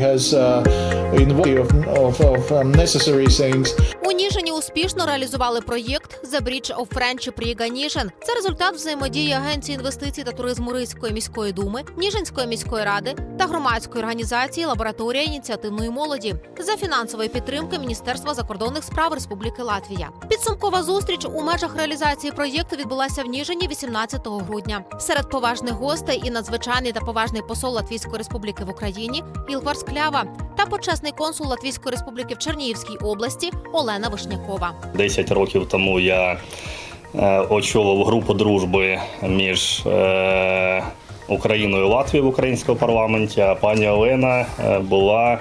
has uh, involved of, of, of um, necessary things. У Ніжині Успішно реалізували проєкт The Bridge of Friendship Ніжин. Це результат взаємодії Агенції інвестицій та туризму Ризької міської думи, Ніжинської міської ради та громадської організації Лабораторія ініціативної молоді за фінансової підтримки Міністерства закордонних справ Республіки Латвія. Підсумкова зустріч у межах реалізації проєкту відбулася в Ніжині 18 грудня. Серед поважних гостей і надзвичайний та поважний посол Латвійської республіки в Україні Ілгвар Склява та почесний консул Латвійської республіки в Чернігівській області Олена Вишнякова. 10 років тому я е, очолив групу дружби між е, Україною і Латвією в українському парламенті, а пані Олена е, була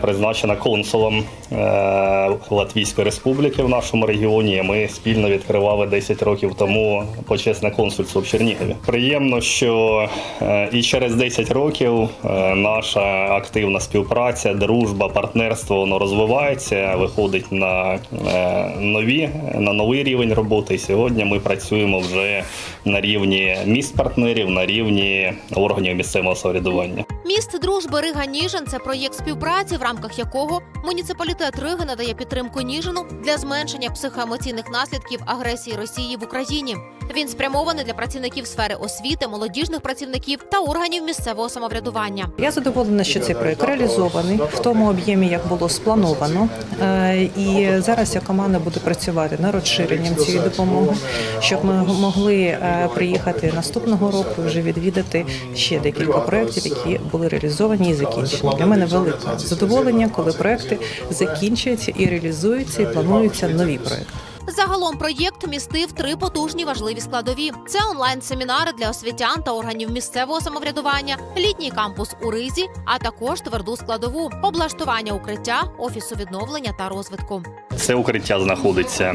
призначена консулом е, Латвійської республіки в нашому регіоні. Ми спільно відкривали 10 років тому почесне консульство в Чернігові. Приємно, що е, і через 10 років е, наша активна співпраця, дружба, партнерство воно розвивається, виходить на е, нові на новий рівень роботи. І сьогодні ми працюємо вже на рівні міст партнерів, на рівні органів місцевого самоврядування. Міст дружби Рига Ніжин це проєкт співпраці, в рамках якого муніципалітет Риги надає підтримку Ніжину для зменшення психоемоційних наслідків агресії Росії в Україні. Він спрямований для працівників сфери освіти, молодіжних працівників та органів місцевого самоврядування. Я задоволена, що цей проект реалізований в тому об'ємі, як було сплановано. Е, І зараз ця команда буде працювати над розширенням цієї допомоги, щоб ми могли е, приїхати наступного року вже відвідати ще декілька проєктів, які були реалізовані і закінчені. Для мене велике задоволення, коли проекти закінчуються і реалізуються, і плануються нові проекти. Загалом проєкт містив три потужні важливі складові: це онлайн-семінари для освітян та органів місцевого самоврядування, літній кампус у Ризі, а також тверду складову облаштування укриття, офісу відновлення та розвитку. Це укриття знаходиться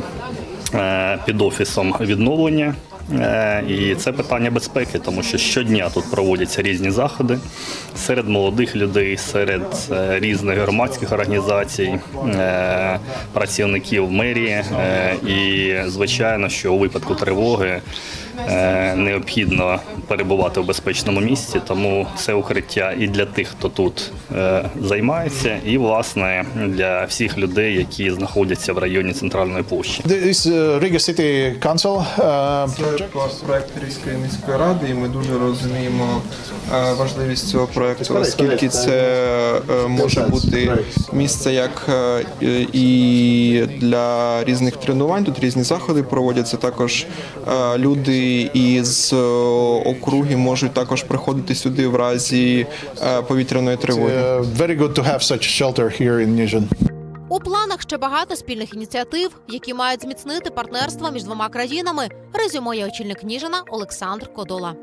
е, під офісом відновлення. Е, І це питання безпеки, тому що щодня тут проводяться різні заходи серед молодих людей, серед е, різних громадських організацій, е, працівників мерії. І звичайно, що у випадку тривоги необхідно перебувати в безпечному місці, тому це укриття і для тих, хто тут е, займається, і власне для всіх людей, які знаходяться в районі центральної площі. This uh, Riga City Council Це проект Різької міської ради, і ми дуже розуміємо е, важливість цього проекту, оскільки це е, може бути місце як е, і для різних тренувань. Тут різні заходи проводяться. Також е, люди із е, округи можуть також приходити сюди в разі е, повітряної тривоги. uh, very good to have such shelter here in Nizhyn. У планах ще багато спільних ініціатив, які мають зміцнити партнерство між двома країнами. Резюмує очільник Ніжина Олександр Кодола.